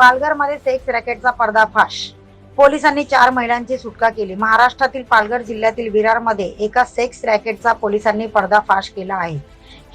पालघरमध्ये सेक्स रॅकेटचा पर्दाफाश. पोलिसांनी चार महिलांची सुटका केली. महाराष्ट्रातील पालघर जिल्ह्यातील विरारमध्ये एका सेक्स रॅकेटचा पोलिसांनी पर्दाफाश केला आहे.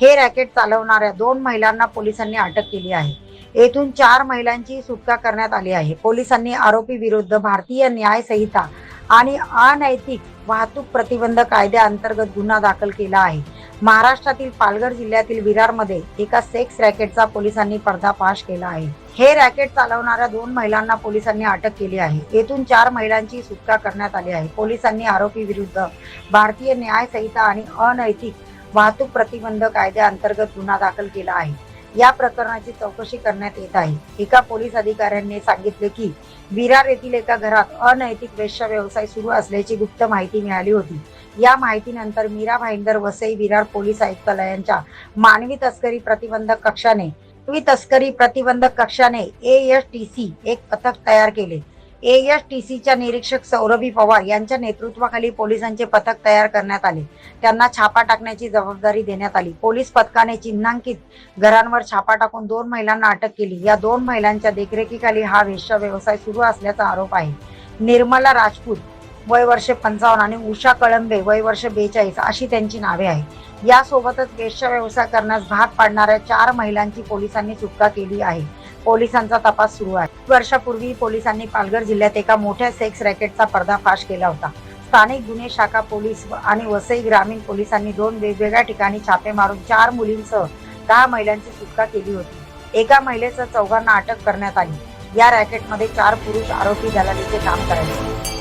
हे रॅकेट चालवणाऱ्या दोन महिलांना पोलिसांनी अटक केली आहे. येथून चार महिलांची सुटका करण्यात आली आहे. पोलिसांनी आरोपी विरुद्ध भारतीय न्याय संहिता आणि अनैतिक वाहतूक प्रतिबंध कायद्याअंतर्गत गुन्हा दाखल केला आहे. महाराष्ट्रातील पालघर जिल्ह्यातील विरारमध्ये एका सेक्स रॅकेटचा पोलिसांनी पर्दाफाश केला आहे. हे रॅकेट चालवणाऱ्या दोन महिलांना पोलिसांनी अटक केली आहे. येथून चार महिलांची सुटका करण्यात आली आहे. पोलिसांनी आरोपी विरुद्ध भारतीय न्याय संहिता आणि अनैतिक वाहतूक प्रतिबंध कायद्याअंतर्गत गुन्हा दाखल केला आहे. या प्रकरणाची चौकशी करण्यात येत आहे. एका पोलीस अधिकाऱ्यांनी सांगितले की विरार येथील एका घरात अनैतिक वेश्या व्यवसाय सुरू असल्याची गुप्त माहिती मिळाली होती. या माहितीनंतर मीरा भाईंदर वसई विरार पोलीस आयुक्तालयांच्या मानवी तस्करी प्रतिबंधक कक्षाने मानवी तस्करी प्रतिबंधक कक्षाने एएसटीसी एक पथक तयार केले. एएसटीसीच्या निरीक्षक सौरभी पवार यांच्या नेतृत्वाखाली पोलिसांचे पथक तयार करण्यात आले. त्यांना छापा टाकण्याची जबाबदारी देण्यात आली. पोलीस पथकाने चिन्हांकित घरांवर छापा टाकून दोन महिलांना अटक केली. या दोन महिलांच्या देखरेखीखाली हा वेश्या व्यवसाय सुरू असल्याचा आरोप आहे. निर्मला राजपूत वय वर्ष पंचावन्न आणि उषा कळंबे वय वर्ष बेचाळीस अशी त्यांची नावे आहेत. यासोबतच वेशचा व्यवसाय करण्यास भाग पाडणाऱ्या चार महिलांची पोलिसांनी सुटका केली आहे. पोलिसांचा तपास सुरू आहे. वर्षापूर्वी पोलिसांनी पालघर जिल्ह्यात एका मोठ्या सेक्स रॅकेटचा पर्दाफाश केला होता. स्थानिक गुन्हे शाखा पोलीस आणि वसई ग्रामीण पोलिसांनी दोन वेगवेगळ्या ठिकाणी छापे मारून चार मुलींसह दहा महिलांची सुटका केली होती. एका महिलेसह चौघांना अटक करण्यात आली. या रॅकेटमध्ये चार पुरुष आरोपी दलालीचे काम करायचे.